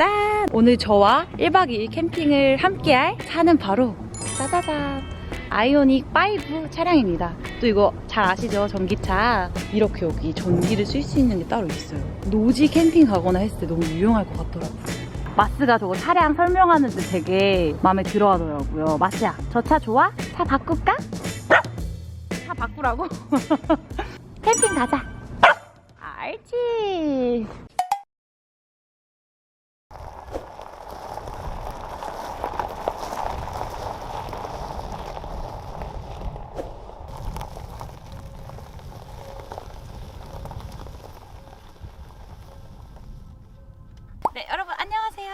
짠! 오늘 저와 1박 2일 캠핑을 함께할 차는 바로 짜자잔! 아이오닉 5 차량입니다. 또 이거 잘 아시죠? 전기차. 이렇게 여기 전기를 쓸 수 있는 게 따로 있어요. 노지 캠핑 가거나 했을 때 너무 유용할 것 같더라고요. 마스가 저거 차량 설명하는데 되게 마음에 들어 하더라고요. 마스야, 저 차 좋아? 차 바꿀까? 차 바꾸라고? 캠핑 가자. 알지. 네, 여러분 안녕하세요.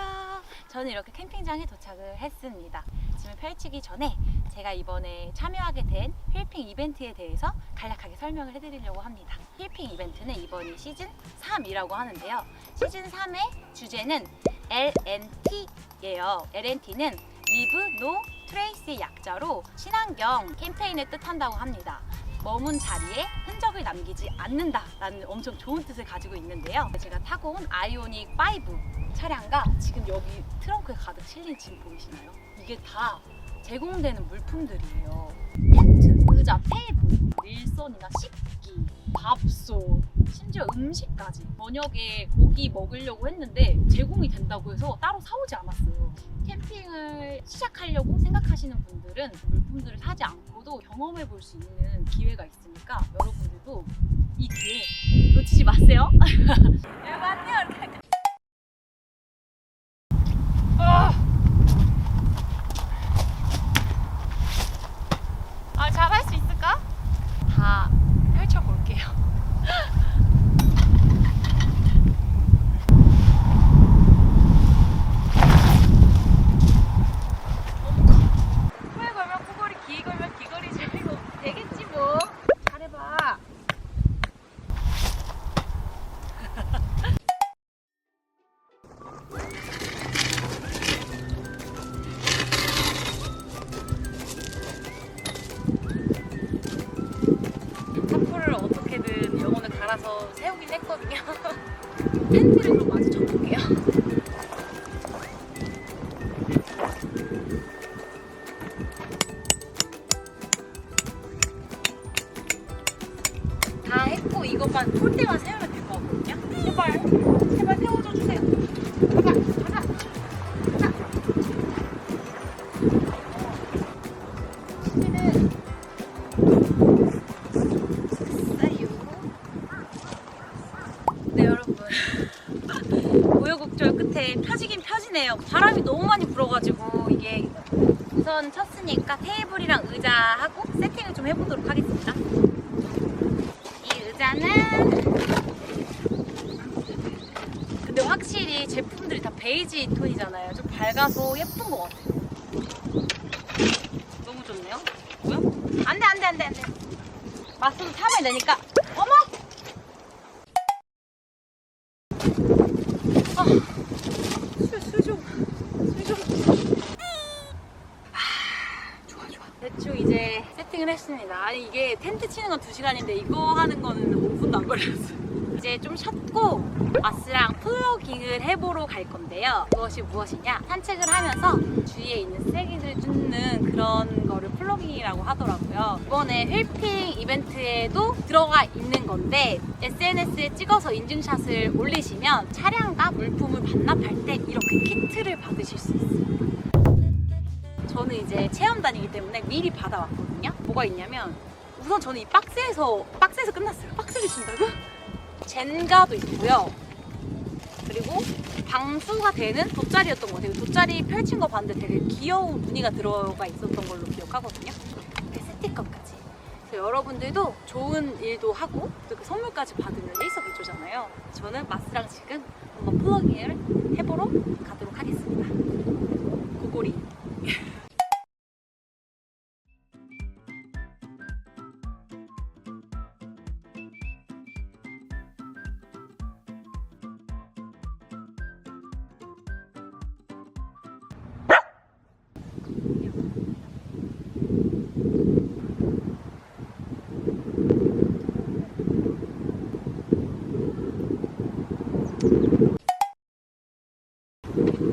저는 이렇게 캠핑장에 도착을 했습니다. 짐을 펼치기 전에 제가 이번에 참여하게 된 휠핑 이벤트에 대해서 간략하게 설명을 해드리려고 합니다. 휠핑 이벤트는 이번이 시즌 3이라고 하는데요. 시즌 3의 주제는 LNT예요. LNT는 Live No Trace의 약자로 친환경 캠페인을 뜻한다고 합니다. 머문 자리에 흔적을 남기지 않는다라는 엄청 좋은 뜻을 가지고 있는데요. 제가 타고 온 아이오닉 5 차량과 지금 여기 트렁크에 가득 실린 짐 보이시나요? 이게 다 제공되는 물품들이에요. 텐트, 의자, 테이블, 일선이나 식기, 밥솥, 심지어 음식까지 저녁에 고기 먹으려고 했는데 제공이 된다고 해서 따로 사오지 않았어요. 캠핑을 시작하려고 생각하시는 분들은 물품들을 사지 않고도 경험해 볼 수 있는 기회가 있으니까 여러분들도 이 기회 놓치지 마세요. 여러분? 아 잘할 수 있을까? 다 펼쳐볼게요. 텐트를 좀쳐 너무 많이 불어가지고 이게 우선 쳤으니까 테이블이랑 의자하고 세팅을 좀 해보도록 하겠습니다. 이 의자는 근데 확실히 제품들이 다 베이지 톤이잖아요. 좀 밝아서 예쁜 것 같아요. 너무 좋네요. 뭐야? 안돼 안돼 안돼 안돼. 마스도 탐을 내니까 어머! 아, 술, 술 좀, 술 좀. 아, 좋아, 좋아. 대충 이제 세팅을 했습니다. 아니, 이게 텐트 치는 건 2시간인데 이거 하는 거는 5분도 안 걸렸어요. 이제 좀 쉬었고 마스랑 플로깅을 해보러 갈 건데요. 그것이 무엇이냐? 산책을 하면서 주위에 있는 쓰레기를 줍는 그런 거를 플로깅이라고 하더라고요. 이번에 휠핑 이벤트에도 들어가 있는 건데 SNS에 찍어서 인증샷을 올리시면 차량과 물품을 반납할 때 이렇게 키트를 받으실 수 있어요. 저는 이제 체험단이기 때문에 미리 받아왔거든요. 뭐가 있냐면 우선 저는 이 박스에서 박스에서 끝났어요. 박스를 준다고? 젠가도 있고요. 그리고 방수가 되는 돗자리였던 것 같아요. 돗자리 펼친 거 봤는데 되게 귀여운 무늬가 들어가 있었던 걸로 기억하거든요. 이렇게 스티커까지. 그래서 여러분들도 좋은 일도 하고 또 그 선물까지 받으면 일석이조잖아요. 저는 마스랑 지금 한번 플러깅을 해보러 가도록 하겠습니다. 고고리.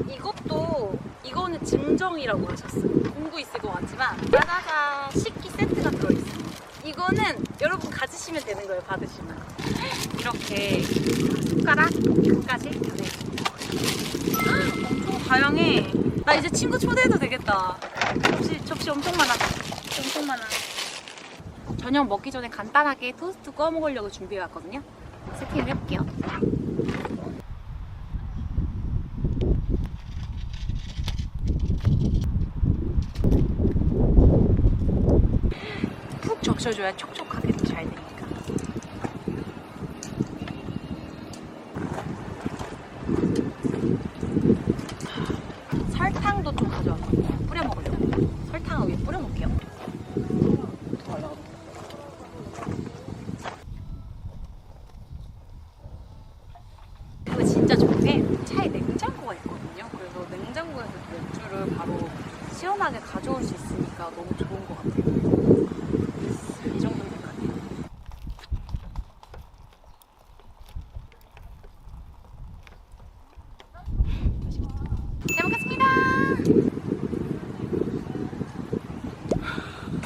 이것도 이거는 증정이라고 하셨어요. 공구 있을 것 같지만 바다가 식기 세트가 들어있어요. 이거는 여러분 가지시면 되는 거예요. 받으시면 이렇게 손가락 끝까지 다내주요 엄청 다양해. 나 이제 친구 초대해도 되겠다. 접시 접시 엄청 많아. 엄청 많아. 저녁 먹기 전에 간단하게 토스트 구워 먹으려고 준비해 왔거든요. 세팅을 해볼게요. 푹 적셔줘야 촉촉하게 또잘되니까. 설탕도 좀 가져왔거든요. 뿌려 먹으려고. 설탕을 위에 뿌려 먹게요. 더 올라가. 그리고 진짜 좋은 게 차에 냉장고가 있거든요. 그래서 냉장고에서 맥주를 바로 시원하게 가져올 수 있으니까 너무 좋은 것 같아요. 이 정도면 될것 같아요. 잘 먹겠습니다.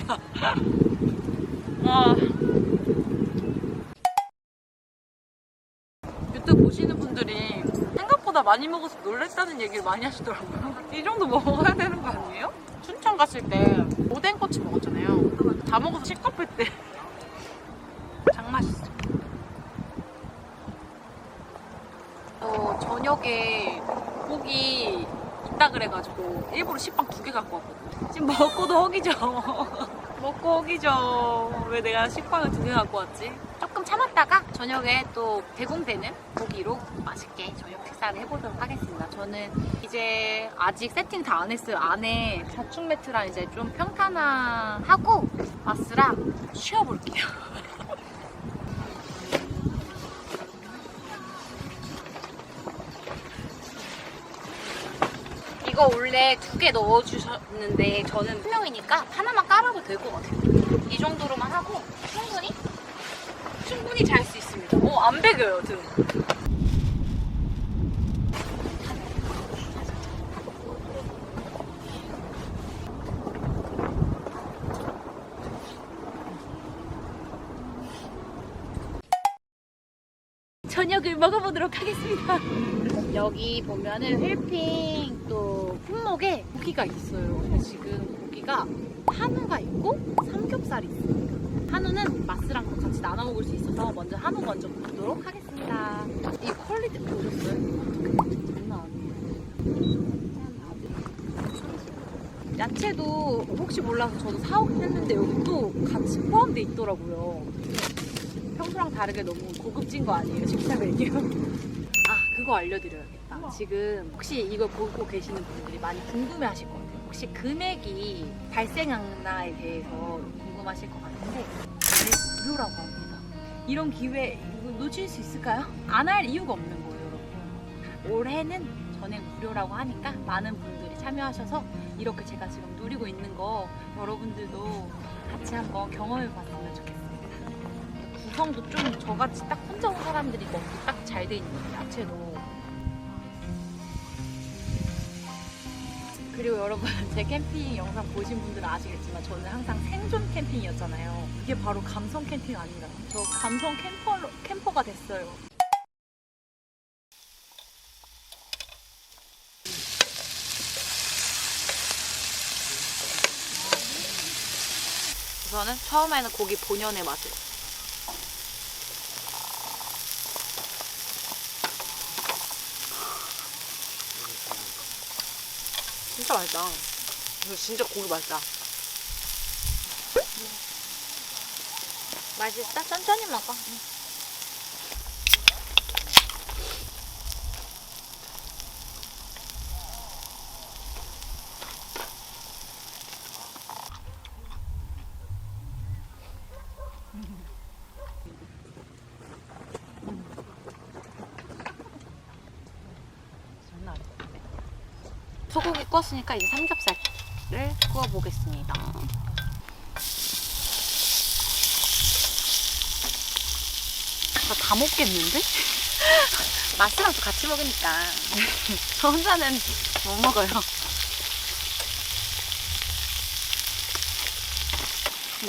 와. 유튜브 보시는 분들이 생각보다 많이 먹어서 놀랬다는 얘기를 많이 하시더라고요. 이 정도 먹어야 되는 거 아니에요? 춘천 갔을 때 오뎅꼬치 먹었잖아요. 다 먹어서 식겁할 때. 장 맛있어. 어, 저녁에 고기 있다 그래가지고 일부러 식빵 두 개 갖고 왔거든요. 지금 먹고도 허기져. 먹고 허기져. 왜 내가 식빵을 두 개 갖고 왔지? 조금 참았다가 저녁에 또 배송되는 고기로 맛있게 저녁 식사를 해보도록 하겠습니다. 저는 이제 아직 세팅 다 안 했어요. 안에 자충 매트랑 이제 좀 평탄화하고 마스랑 쉬어볼게요. 이거 원래 두 개 넣어주셨는데 저는 한 명이니까 하나만 깔아도 될 것 같아요. 이 정도로만 하고 충분히 충분히 잘 수 있습니다. 오, 안 배겨요, 등. 저녁을 먹어보도록 하겠습니다. 여기 보면은 휠핑 또 품목에 고기가 있어요. 지금 고기가 한우가 있고 삼겹살이 있습니다. 한우는 마스랑 또 같이 나눠 먹을 수 있어서 먼저 한우 먼저 먹도록 하겠습니다. 이 퀄리티 보셨어요? 야채도 혹시 몰라서 저도 사오긴 했는데 여기 또 같이 포함돼 있더라고요. 평소랑 다르게 너무 고급진 거 아니에요? 식사 메뉴? 아 그거 알려드려야겠다. 지금 혹시 이걸 보고 계시는 분들이 많이 궁금해 하실 것 같아요. 혹시 금액이 발생하나에 대해서 궁금하실 것 같은데 올해 무료라고 합니다. 이런 기회 이거 놓칠 수 있을까요? 안 할 이유가 없는 거예요, 여러분. 올해는 전액 무료라고 하니까 많은 분들이 참여하셔서 이렇게 제가 지금 누리고 있는 거 여러분들도 같이 한번 경험해 봤으면 좋겠습니다. 구성도 좀 저같이 딱 혼자 온 사람들이 먹기 딱 잘 돼 있는 것 같아요. 야채도. 그리고 여러분 제 캠핑 영상 보신 분들은 아시겠지만 저는 항상 생존 캠핑이었잖아요. 이게 바로 감성 캠핑 아닌가요? 저 감성 캠퍼, 캠퍼가 됐어요. 우선은 처음에는 고기 본연의 맛을 맛있다. 진짜 고기 맛있다. 맛있다? 천천히 먹어. 소 구웠으니까 이제 삼겹살을 구워 보겠습니다. 나다 먹겠는데? 맛이랑 또 같이 먹으니까. 저 혼자는 못 먹어요.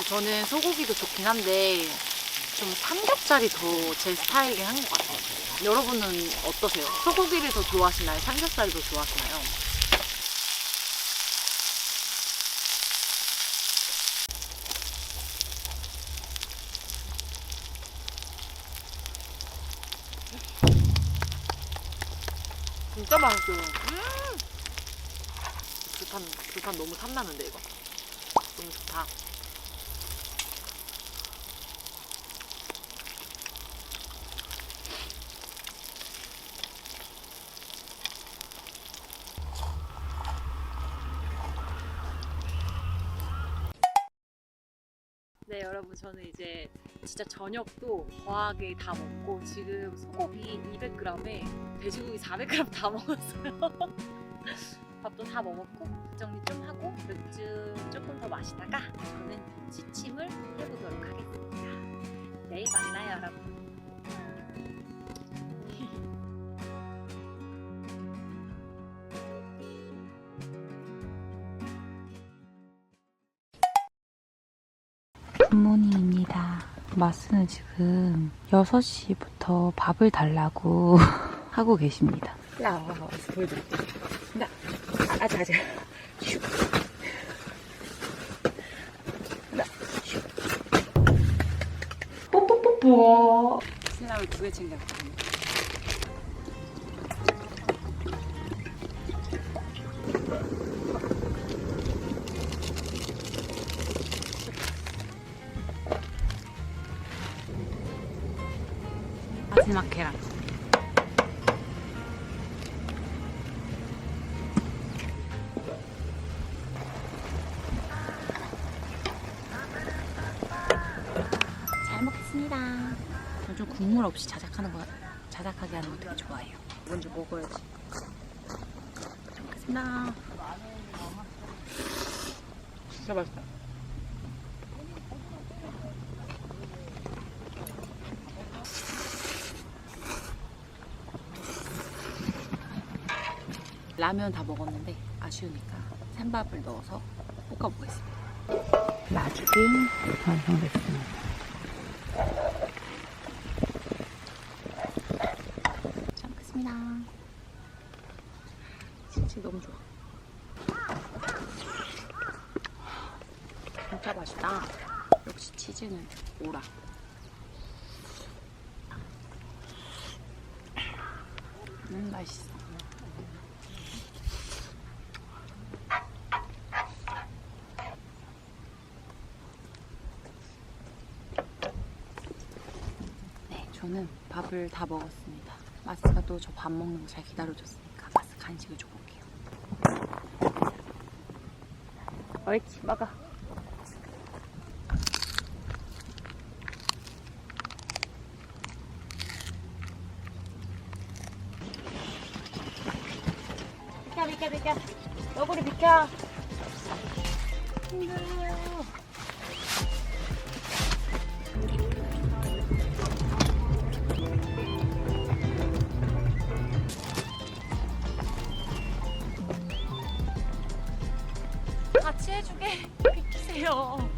저는 소고기도 좋긴 한데 좀 삼겹살이 더 제 스타일이긴 한 것 같아요. 여러분은 어떠세요? 소고기를 더 좋아하시나요? 삼겹살을 더 좋아하시나요? 맛있어요. 음! 불판, 불판 너무 탐나는데, 이거. 너무 좋다. 네, 여러분, 저는 이제 진짜 저녁도 거하게 다 먹고 지금 소고기 200g에 돼지고기 400g 다 먹었어요. 밥도 다 먹었고 정리 좀 하고 맥주 조금 더 마시다가 저는 취침을 해보도록 하겠습니다. 내일 만나요, 여러분. 굿모닝입니다. 마스는 지금 6시부터 밥을 달라고 하고 계십니다. 야, 와서 보여드릴게. 나, 아, 아직, 아직. 슉. 나, 슉. 뽀뽀뽀뽀. 신랑을 두 개 챙겨왔거든요. 계란. 잘 먹겠습니다. 저는 좀 국물 없이 자작하는 거, 자작하게 하는 거 되게 좋아해요. 먼저 먹어야지. 잘 먹겠습니다. 진짜 맛있다. 라면 다 먹었는데 아쉬우니까 샌밥을 넣어서 볶아보겠습니다. 라죽이 완성됐습니다. 잘 먹겠습니다. 진짜 너무 좋아. 진짜 맛있다. 역시 치즈는 오라. 음, 맛있어. 네, 저는 밥을 다 먹었습니다. 마스가 또 저 밥 먹는 거 잘 기다려줬으니까 마스 간식을 줘볼게요. 옳지, 먹어. 비켜, 비켜, 비켜. 너구리 비켜. 힘들어요. 비키세요.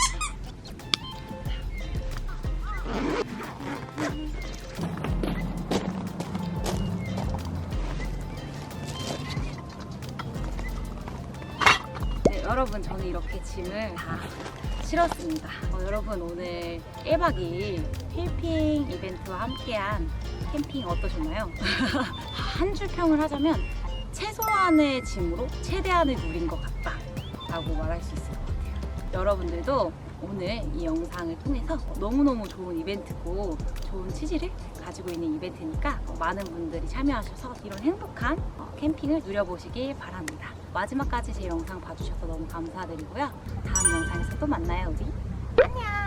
네, 여러분 저는 이렇게 짐을 다 실었습니다. 어, 여러분 오늘 1박 2일 필핑 이벤트와 함께한 캠핑 어떠셨나요? 한 줄 평을 하자면 최소한의 짐으로 최대한을 누린 것 같다 라고 말할 수 같아요. 여러분들도 오늘 이 영상을 통해서 너무너무 좋은 이벤트고 좋은 취지를 가지고 있는 이벤트니까 많은 분들이 참여하셔서 이런 행복한 어, 캠핑을 누려보시길 바랍니다. 마지막까지 제 영상 봐주셔서 너무 감사드리고요. 다음 영상에서 또 만나요, 우리. 안녕!